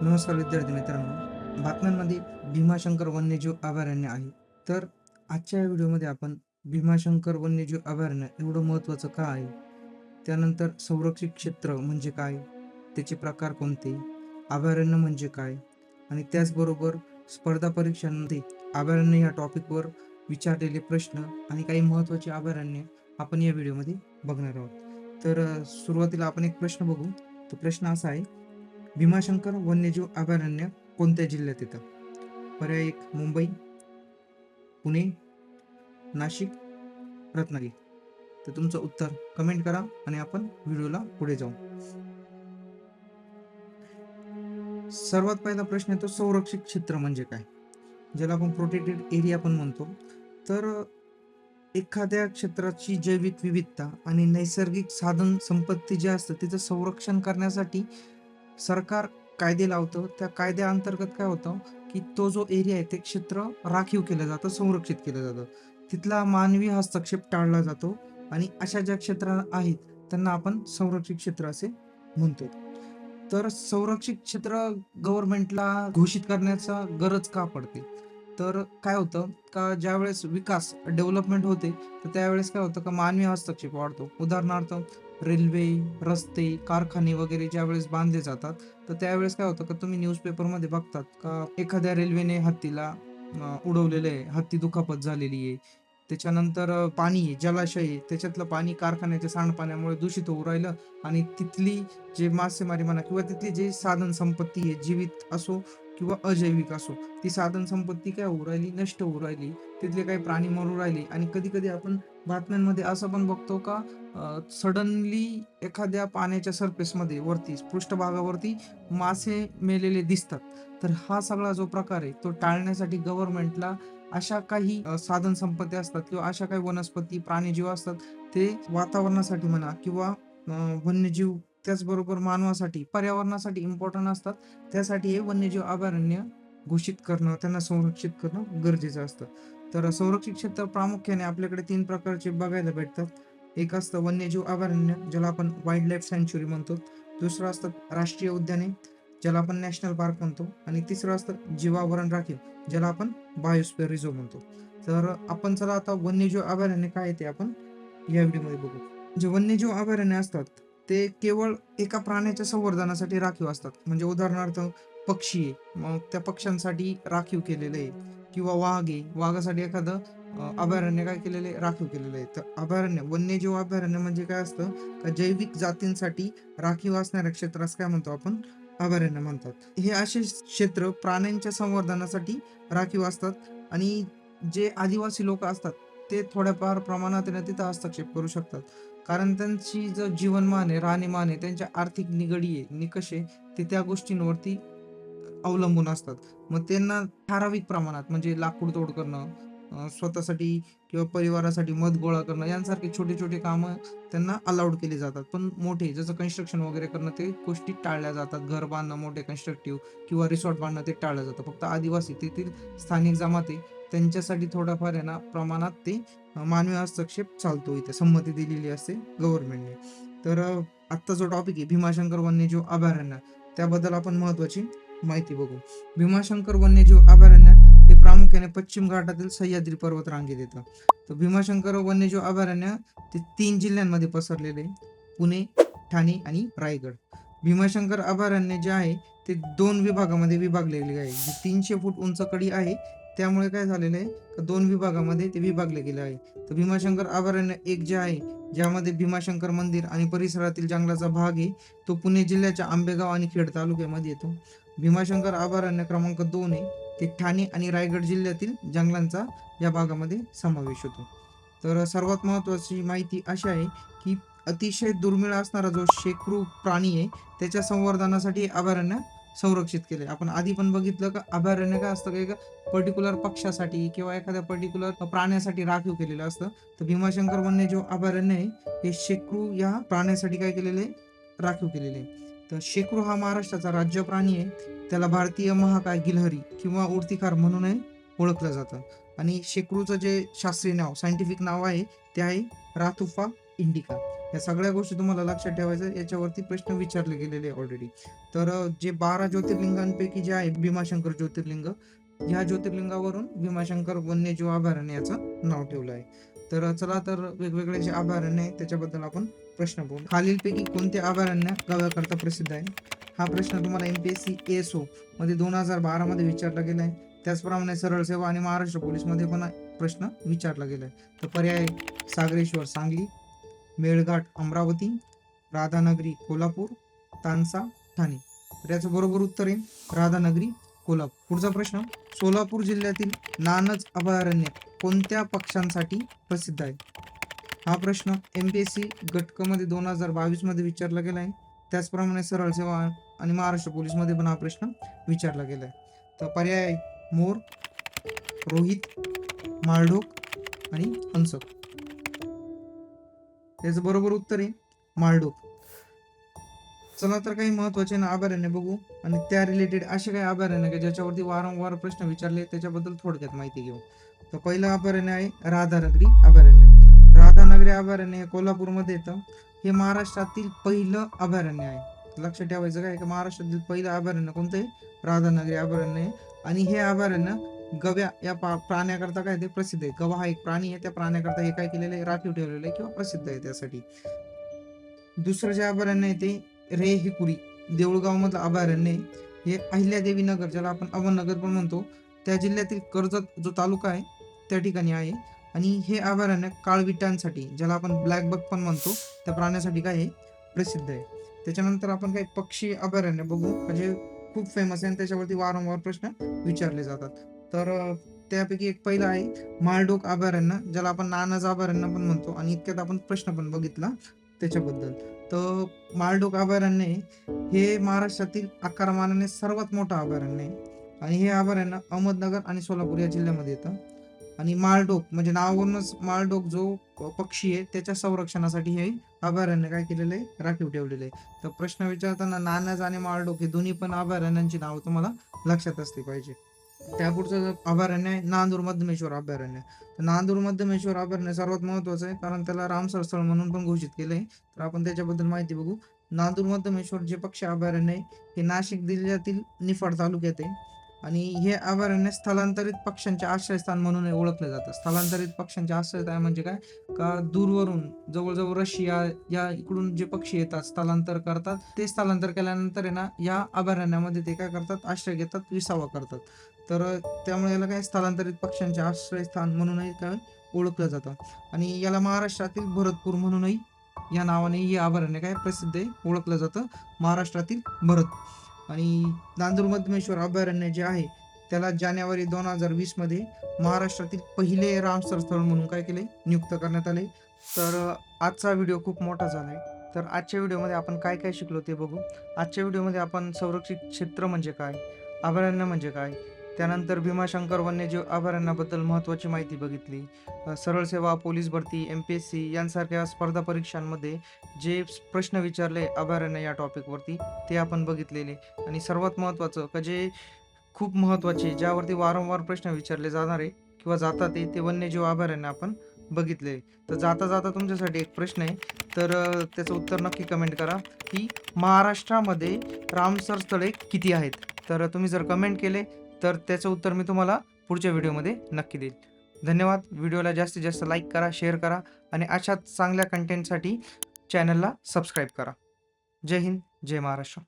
नमस्कार विद्यार्थी मित्रांनो. बातम्यांमध्ये भीमाशंकर वन्यजीव अभयारण्य आहे. तर आजच्या या व्हिडिओमध्ये आपण भीमाशंकर वन्यजीव अभयारण्य एवढं महत्त्वाचं का आहे? त्यानंतर संरक्षित क्षेत्र म्हणजे काय? त्याचे प्रकार कोणते? अभयारण्य म्हणजे काय? आणि त्याचबरोबर स्पर्धा परीक्षांमध्ये अभयारण्य या टॉपिकवर विचारलेले प्रश्न आणि काही महत्त्वाचे अभयारण्य आपण या व्हिडिओमध्ये बघणार आहोत. तर सुरुवातीला आपण एक प्रश्न बघू. तो प्रश्न असा आहे भीमाशंकर वन्यजीव अभयारण्य कोणत्या जिल्ह्यात येतं? पर्याय एक मुंबई पुणे नाशिक रत्नागिरी. तर तुमचं उत्तर कमेंट करा आणि आपण व्हिडिओला पुढे जाऊ. सर्वात पहिला प्रश्न येतो संरक्षित क्षेत्र म्हणजे काय? ज्याला आपण प्रोटेक्टेड एरिया पण म्हणतो. तर एखाद्या क्षेत्राची जैविक विविधता आणि नैसर्गिक साधन संपत्ती जे असतं तिचं संरक्षण करण्यासाठी सरकार कायदे लावतं त्या कायद्याअंतर्गत काय होतं की तो जो एरिया आहे ते क्षेत्र राखीव केलं जातं संरक्षित केलं जातं. तिथला मानवी हस्तक्षेप टाळला जातो आणि अशा ज्या क्षेत्र आहेत त्यांना आपण संरक्षित क्षेत्र असे म्हणतो. तर संरक्षित क्षेत्र गव्हर्नमेंटला घोषित करण्याचा गरज का पडते? तर काय होतं का ज्यावेळेस विकास डेव्हलपमेंट होते तर त्यावेळेस काय होतं का मानवी हस्तक्षेप वाढतो. उदाहरणार्थ रेल्वे रस्ते कारखाने वगैरे ज्यावेळेस बांधले जातात तर त्यावेळेस काय होतं का तुम्ही न्यूजपेपरमध्ये बघतात का एखाद्या रेल्वेने हत्तीला उडवलेलं आहे हत्ती दुखापत झालेली आहे. त्याच्यानंतर पाणी आहे जलाशय आहे त्याच्यातलं पाणी कारखान्याच्या सांडपाण्यामुळे दूषित होऊ राहिलं आणि तिथली जे मासेमारी म्हणा किंवा तिथली जे साधन संपत्ती आहे जीवित असो किंवा अजैविक असो ती साधन संपत्ती काय होऊ राहिली नष्ट होऊ राहिली तिथले काही प्राणी मरू राहिले आणि कधी कधी आपण बातम्यांमध्ये असं पण बघतो का सडनली एखाद्या पाण्याच्या सरफेसमध्ये वरती पृष्ठभागावरती मासे मेलेले दिसतात. तर हा सगळा जो प्रकार आहे तो टाळण्यासाठी गव्हर्नमेंटला अशा काही साधन संपत्ती असतात किंवा अशा काही वनस्पती प्राणीजीव असतात ते वातावरणासाठी म्हणा किंवा वन्यजीव त्याचबरोबर मानवासाठी पर्यावरणासाठी इम्पॉर्टंट असतात. त्यासाठी हे वन्यजीव अभयारण्य घोषित करणं त्यांना संरक्षित करणं गरजेचं असतं. तर संरक्षित क्षेत्र प्रामुख्याने आपल्याकडे तीन प्रकारचे बघायला भेटतात. एक असतं वन्यजीव अभयारण्य ज्याला आपण वाईल्ड लाईफ सँच्युरी म्हणतो. दुसरं असतं राष्ट्रीय उद्याने ज्याला आपण नॅशनल पार्क म्हणतो. आणि तिसरं असतं जीवावरण राखीव ज्याला आपण बायोस्फिअर रिझर्व म्हणतो. तर आपण चला आता वन्यजीव अभयारण्य काय आहे ते आपण या व्हिडिओमध्ये बघू. जे वन्यजीव अभयारण्य असतात ते केवळ एका प्राण्याच्या संवर्धनासाठी राखीव असतात. म्हणजे उदाहरणार्थ पक्षी आहे. मग त्या पक्ष्यांसाठी राखीव केलेलं आहे. किंवा वाघ आहे. वाघासाठी एखादं अभयारण्य काय केलेलं आहे? राखीव केलेलं आहे. तर अभयारण्य वन्यजीव अभयारण्य म्हणजे काय असतं? का जैविक जातींसाठी राखीव असणाऱ्या क्षेत्रास काय म्हणतो आपण? अभयारण्य म्हणतात. हे असे क्षेत्र प्राण्यांच्या संवर्धनासाठी राखीव असतात. आणि जे आदिवासी लोक असतात ते थोड्याफार प्रमाणात आहे तिथं हस्तक्षेप करू शकतात. कारण त्यांची जो जीवनमान आहे राहणीमान आहे त्यांच्या आर्थिक निगडी आहे निकष आहे ते त्या गोष्टींवरती अवलंबून असतात. मग त्यांना ठराविक प्रमाणात म्हणजे लाकूड तोड करणं स्वतःसाठी किंवा परिवारासाठी मध गोळा करणं यांसारखे छोटे छोटे कामं त्यांना अलाउड केले जातात. पण मोठे जसं कन्स्ट्रक्शन वगैरे करणं ते गोष्टी टाळल्या जातात. घर बांधणं मोठे कन्स्ट्रक्टिव्ह किंवा रिसॉर्ट बांधणं ते टाळलं जातं. फक्त आदिवासी तेथील स्थानिक जमाती त्यांच्यासाठी थोडाफार आहे ना प्रमाणात ते मानवी हस्तक्षेप चालतो इथे. संमती दिलेली असते गव्हर्नमेंटने तर आत्ता जो टॉपिक आहे भीमाशंकर वन्यजीव अभयारण्य त्याबद्दल आपण महत्वाची माहिती बघू. भीमाशंकर वन्यजीव अभयारण्य प्रामुख्याने पश्चिम घाटातील सह्याद्री पर्वत रांगेत येतं. तर भीमाशंकर वन्यजीव अभयारण्य ते तीन जिल्ह्यांमध्ये पसरलेले आहे. पुणे ठाणे आणि रायगड. भीमाशंकर अभयारण्य जे आहे ते दोन विभागामध्ये विभागलेले आहे. जी तीनशे फूट उंच कडी आहे त्यामुळे काय झालेलं आहे का दोन विभागामध्ये ते विभागले गेले आहे. तर भीमाशंकर अभयारण्य एक जे आहे ज्यामध्ये भीमाशंकर मंदिर आणि परिसरातील जंगलाचा भाग आहे तो पुणे जिल्ह्याच्या आंबेगाव आणि खेड तालुक्यामध्ये येतो. भीमाशंकर अभयारण्य क्रमांक दोन आहे. ते ठाणे आणि रायगड जिल्ह्यातील जंगलांचा या भागामध्ये समावेश होतो. तर सर्वात महत्त्वाची माहिती अशी आहे की अतिशय दुर्मिळ असणारा जो शेकरू प्राणी आहे त्याच्या संवर्धनासाठी हे अभयारण्य संरक्षित केले आपण आधी पण बघितलं का अभयारण्य काय असतं का एका पर्टिक्युलर पक्षासाठी किंवा एखाद्या पर्टिक्युलर प्राण्यासाठी राखीव केलेलं असतं. तर भीमाशंकर वन्य जो अभयारण्य आहे. हे शेकरू या प्राण्यासाठी काय केलेले राखीव केलेले आहे. तर शेकडू हा महाराष्ट्राचा राज्य प्राणी आहे. त्याला भारतीय महाकाय गिलहरी किंवा उडतीकार म्हणूनही ओळखलं जातं. आणि शेकरूचं जे शास्त्रीय नाव सायंटिफिक नाव आहे ते आहे राथुफा इंडिका. या सगळ्या गोष्टी तुम्हाला लक्षात ठेवायचं याच्यावरती प्रश्न विचारले गेलेले ऑलरेडी तर जे बारा ज्योतिर्लिंगांपैकी जे आहे भीमाशंकर ज्योतिर्लिंग ह्या ज्योतिर्लिंगावरून भीमाशंकर वन्यजीव अभयारण्याचं नाव ठेवलं आहे. तर चला तर वेगवेगळे जे अभयारण्य आहे त्याच्याबद्दल आपण प्रश्न बोलू. खालीलपैकी कोणते अभयारण्य गव्याकरता प्रसिद्ध आहे? हा प्रश्न तुम्हाला M P S C S O मध्ये दोन हजार बारामध्ये विचारला गेला आहे त्याचप्रमाणे सरळ सेवा आणि महाराष्ट्र पोलीसमध्ये पण प्रश्न विचारला गेला आहे तर पर्याय सागरेश्वर सांगली मेळघाट अमरावती राधानगरी कोल्हापूर तानसा ठाणे. तर याचं बरोबर उत्तर आहे राधानगरी कोल्हापूर. पुढचा प्रश्न सोलापूर जिल्ह्यातील नानच अभयारण्य कोणत्या पक्षांसाठी प्रसिद्ध आहे? हा प्रश्न एम पी एस सी गटकमध्ये दोन हजार बावीसमध्ये विचारला गेला आहे त्याचप्रमाणे सरळ सेवा आणि महाराष्ट्र पोलीसमध्ये पण हा प्रश्न विचारला गेला आहे तर पर्याय आहे मोर रोहित माळढोक आणि हंसक. त्याचं बरोबर उत्तर आहे माळढोक चला तर काही महत्त्वाचे ना अभयारण्य बघू. आणि त्या रिलेटेड असे काही अभयारण्य की ज्याच्यावरती वारंवार प्रश्न विचारले त्याच्याबद्दल थोडक्यात माहिती घेऊ. तर पहिलं अभयारण्य आहे राधानगरी अभयारण्य राधानगरी अभयारण्य हे कोल्हापूरमध्ये येतं. हे महाराष्ट्रातील पहिलं अभयारण्य आहे. लक्षात ठेवायचं काय की? महाराष्ट्रातील पहिलं अभयारण्य कोणतं आहे? राधानगरी अभयारण्य आहे. आणि हे अभयारण्य गव्या या पा- प्राण्याकरता काय ते प्रसिद्ध आहे. गवा हा एक प्राणी आहे. त्या प्राण्याकरता हे काय केलेलं आहे? राखीव ठेवलेलं आहे किंवा प्रसिद्ध आहे त्यासाठी. दुसरं जे अभयारण्य आहे ते रे हिकुरी देऊळगाव मधलं अभयारण्य हे अहिल्यादेवी नगर ज्याला आपण अहमदनगर पण म्हणतो त्या जिल्ह्यातील कर्जत जो तालुका आहे त्या ठिकाणी आहे. आणि हे अभयारण्य काळविटांसाठी ज्याला आपण ब्लॅक बक पण म्हणतो त्या प्राण्यासाठी काय हे प्रसिद्ध आहे. त्याच्यानंतर आपण काही पक्षी अभयारण्य बघू. म्हणजे खूप फेमस आहे आणि त्याच्यावरती वारंवार प्रश्न विचारले जातात. तर त्यापैकी एक पहिलं आहे माळडोक अभयारण्य ज्याला आपण नानाज अभयारण्य पण म्हणतो. आणि इतक्यात आपण प्रश्न पण बघितला त्याच्याबद्दल. तर माळडोक अभयारण्य हे महाराष्ट्रातील आकारमानाने सर्वात मोठं अभयारण्य आहे. आणि हे अभयारण्य अहमदनगर आणि सोलापूर या जिल्ह्यामध्ये येतं. आणि माळडोक म्हणजे नावावरूनच माळडोक जो पक्षी आहे त्याच्या संरक्षणासाठी हे अभयारण्य काय केलेलं आहे? राखीव ठेवलेलं आहे. तर प्रश्न विचारताना नानज आणि माळडोक हे दोन्ही पण अभयारण्यांची नावं तुम्हाला लक्षात असली पाहिजे. त्यापुढचं अभयारण्य आहे नांदूर मध्यमेश्वर अभयारण्य. तर नांदूर मध्यमेश्वर अभयारण्य सर्वात महत्वाचं आहे कारण त्याला रामसर स्थळ म्हणून पण घोषित केलं आहे तर आपण त्याच्याबद्दल माहिती बघू. नांदूर मध्यमेश्वर जे पक्षी अभयारण्य आहे हे नाशिक जिल्ह्यातील निफाड तालुक्यात आहे. आणि हे अभयारण्य स्थलांतरित पक्ष्यांचे आश्रयस्थान म्हणून ओळखले जातं. स्थलांतरित पक्ष्यांचे आश्रयस्थान म्हणजे काय? का दूरवरून जवळजवळ रशिया या इकडून जे पक्षी येतात स्थलांतर करतात ते स्थलांतर केल्यानंतर आहे ना या अभयारण्यामध्ये ते काय करतात? आश्रय घेतात विसावा करतात. तर त्यामुळे याला काय स्थलांतरित पक्ष्यांचे आश्रयस्थान म्हणूनही काय ओळखलं जातं. आणि याला महाराष्ट्रातील भरतपूर म्हणूनही या नावाने हे अभयारण्य काय प्रसिद्ध आहे ओळखलं जातं. महाराष्ट्रातील भरत. आणि नांदूर मध्यमेश्वर अभयारण्य जे आहे त्याला जानेवारी दोन हजार वीसमध्ये महाराष्ट्रातील पहिले रामसर स्थळ म्हणून काय केले नियुक्त करण्यात आले तर आजचा व्हिडिओ खूप मोठा झाला आहे तर आजच्या व्हिडिओमध्ये आपण काय काय शिकलो ते बघू. आजच्या व्हिडिओमध्ये आपण संरक्षित क्षेत्र म्हणजे काय अभयारण्य म्हणजे काय त्यानंतर भीमाशंकर वन्यजीव अभयारण्याबद्दल महत्त्वाची माहिती बघितली. सरळ सेवा पोलीस भरती एम पी एस सी यांसारख्या स्पर्धा परीक्षांमध्ये जे प्रश्न विचारले अभयारण्य या टॉपिकवरती ते आपण बघितलेले. आणि सर्वात महत्त्वाचं का जे खूप महत्त्वाचे ज्यावरती वारंवार प्रश्न विचारले जाणारे किंवा जातात ते ते वन्यजीव अभयारण्य आपण बघितले. तर जाता जाता तुमच्यासाठी एक प्रश्न आहे. तर त्याचं उत्तर नक्की कमेंट करा की महाराष्ट्रामध्ये रामसर स्थळे किती आहेत? तर तुम्ही जर कमेंट केले तर त्याचं उत्तर मी तुम्हाला पुढच्या व्हिडिओमध्ये नक्की देईल धन्यवाद. व्हिडिओला जास्तीत जास्त लाईक करा शेअर करा आणि अशाच चांगल्या कंटेंटसाठी चॅनलला सबस्क्राईब करा. जय हिंद जय महाराष्ट्र.